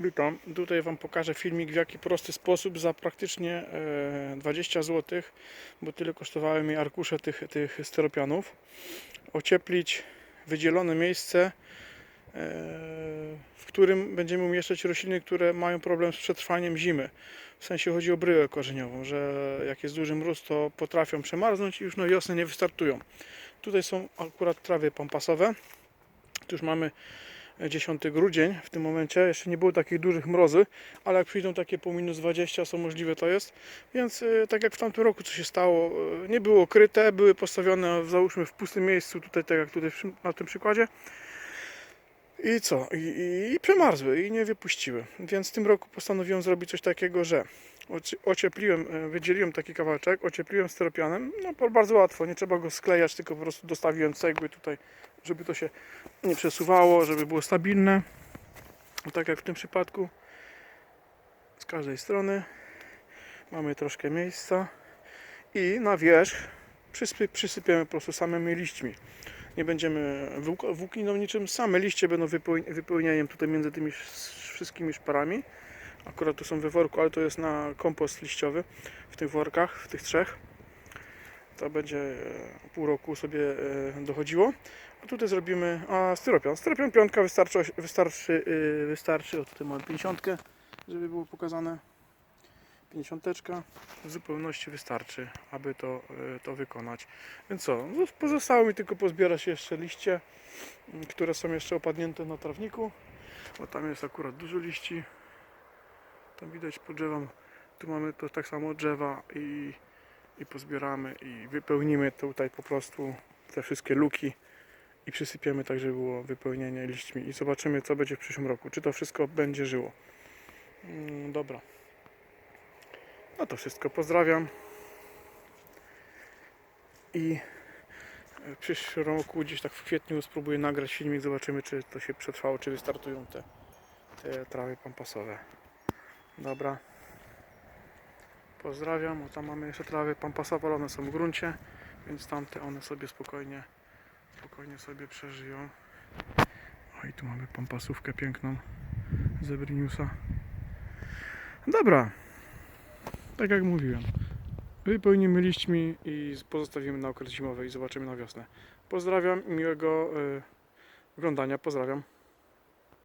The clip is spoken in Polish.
Witam. Tutaj Wam pokażę filmik w jaki prosty sposób za praktycznie e, 20 zł, bo tyle kosztowały mi arkusze tych, tych styropianów, ocieplić wydzielone miejsce, e, w którym będziemy umieszczać rośliny, które mają problem z przetrwaniem zimy. W sensie chodzi o bryłę korzeniową, że jak jest duży mróz, to potrafią przemarznąć i już na wiosnę nie wystartują. Tutaj są akurat trawy pampasowe. Tu już mamy 10 grudzień w tym momencie. Jeszcze nie było takich dużych mrozy, ale jak przyjdą takie po minus 20, są możliwe to jest. Więc y, tak jak w tamtym roku, co się stało, y, nie było kryte, były postawione załóżmy w pustym miejscu, tutaj tak jak tutaj na tym przykładzie. I co? I, i, I przemarzły i nie wypuściły. Więc w tym roku postanowiłem zrobić coś takiego, że oci- ociepliłem, y, wydzieliłem taki kawałeczek, ociepliłem styropianem. No bardzo łatwo, nie trzeba go sklejać, tylko po prostu dostawiłem cegły tutaj, żeby to się nie przesuwało, żeby było stabilne. Tak jak w tym przypadku. Z każdej strony mamy troszkę miejsca i na wierzch przysypiemy po prostu samymi liśćmi. Nie będziemy włók- włókniną niczym, same liście będą wypełni- wypełnieniem tutaj między tymi sz- wszystkimi szparami. Akurat tu są we worku, ale to jest na kompost liściowy w tych workach, w tych trzech. To będzie e, pół roku sobie e, dochodziło. A tutaj zrobimy a, styropian. Styropian piątka wystarczy, wystarczy, yy, wystarczy. O tutaj mamy 50, żeby było pokazane. 50 w zupełności wystarczy, aby to, yy, to wykonać. Więc co? No, Pozostało mi tylko pozbierać jeszcze liście, mm, które są jeszcze opadnięte na trawniku. Bo tam jest akurat dużo liści. Tam widać po drzewam. Tu mamy to tak samo drzewa i, i pozbieramy i wypełnimy tutaj po prostu te wszystkie luki i przysypiemy tak, żeby było wypełnienie liśćmi i zobaczymy co będzie w przyszłym roku, czy to wszystko będzie żyło. Mm, dobra. No to wszystko, pozdrawiam. I w przyszłym roku, gdzieś tak w kwietniu spróbuję nagrać filmik, zobaczymy czy to się przetrwało, czy wystartują te, te trawy pampasowe. Dobra. Pozdrawiam, o tam mamy jeszcze trawy pampasowe, ale one są w gruncie, więc tamte one sobie spokojnie spokojnie sobie przeżyją. O i tu mamy pampasówkę piękną z Ebriniusa. Dobra. Tak jak mówiłem. Wypełnimy liśćmi i pozostawimy na okres zimowy i zobaczymy na wiosnę. Pozdrawiam i miłego y, oglądania. Pozdrawiam.